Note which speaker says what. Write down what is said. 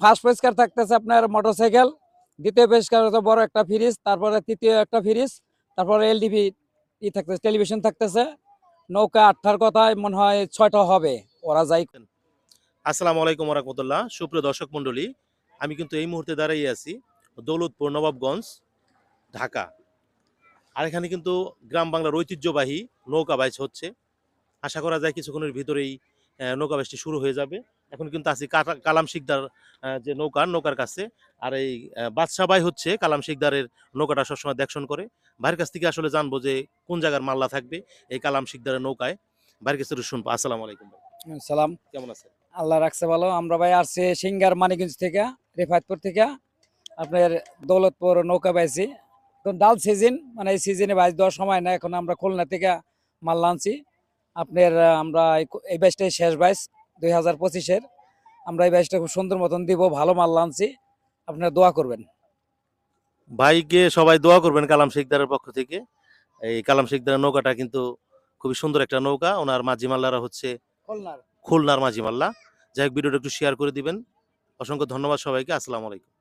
Speaker 1: First পুরস্কার থাকতেছে আপনার মোটরসাইকেল দ্বিতীয় পুরস্কার হচ্ছে বড় একটা ফ্রিজ, তারপরে তৃতীয় একটা ফ্রিজ, তারপরে এলডিভি ই থাকতেছে টেলিভিশন থাকতেছে। নৌকা আটটার কথায় মনে হয় ছয়টা হবে, ওরা যাই
Speaker 2: আসসালামু আলাইকুম রহমতুল্লাহ সুপ্রিয় দর্শক মণ্ডলী, আমি কিন্তু এই মুহূর্তে দাঁড়িয়ে আছি দৌলতপুর নবাবগঞ্জ, ঢাকা। আর এখানে কিন্তু গ্রাম বাংলার ঐতিহ্যবাহী নৌকা বাইচ হচ্ছে। আশা করা যায় কিছুক্ষণের ভিতরেই নৌকা বাইচটি শুরু হয়ে যাবে। এখন কিন্তু আছি কালাম শিকদার যে নৌকা নৌকার কাছে। আর এই আহ, বাদশা ভাই হচ্ছে কালাম শিকদারের নৌকাটা সবসময় দেখশন করে। ভাইয়ের কাছ থেকে আসলে জানব যে কোন জায়গার মাল্লা থাকবে এই কালাম শিকদারের নৌকায়। ভাইয়ের কাছে শুনব। আসসালামু আলাইকুম ভাই।
Speaker 1: সালাম।
Speaker 2: কেমন আছেন?
Speaker 1: আল্লাহ রাখছে ভালো। আমরা ভাই আসছি সিঙ্গার মানিকগঞ্জ থেকে রেফাতপুর থেকে। আপনার দৌলতপুর নৌকা পাইছি। তো ডাল সিজন মানে এই সিজনে বাইশ দেওয়ার সময় না এখন আমরা খুলনা থেকে মাল আনছি। আপনার আমরা এই- এই বাইশটাই শেষ বাইশ দুই হাজার পঁচিশের। আমরা এই বাইশটা খুব সুন্দর মতন দিব ভালো মাল আনছি। আপনারা দোয়া করবেন।
Speaker 2: ভাইকে সবাই দোয়া করবেন কালাম শিখদারের পক্ষ থেকে। এই কালাম শিখদারের নৌকাটা কিন্তু খুবই সুন্দর একটা নৌকা। ওনার মাঝি মাল্লারা হচ্ছে
Speaker 1: খুলনার।
Speaker 2: খুলনার মাঝি মাল্লা যাই হোক ভিডিওটা একটু শেয়ার করে দিবেন। অসংখ্য ধন্যবাদ সবাইকে। আসসালামু আলাইকুম।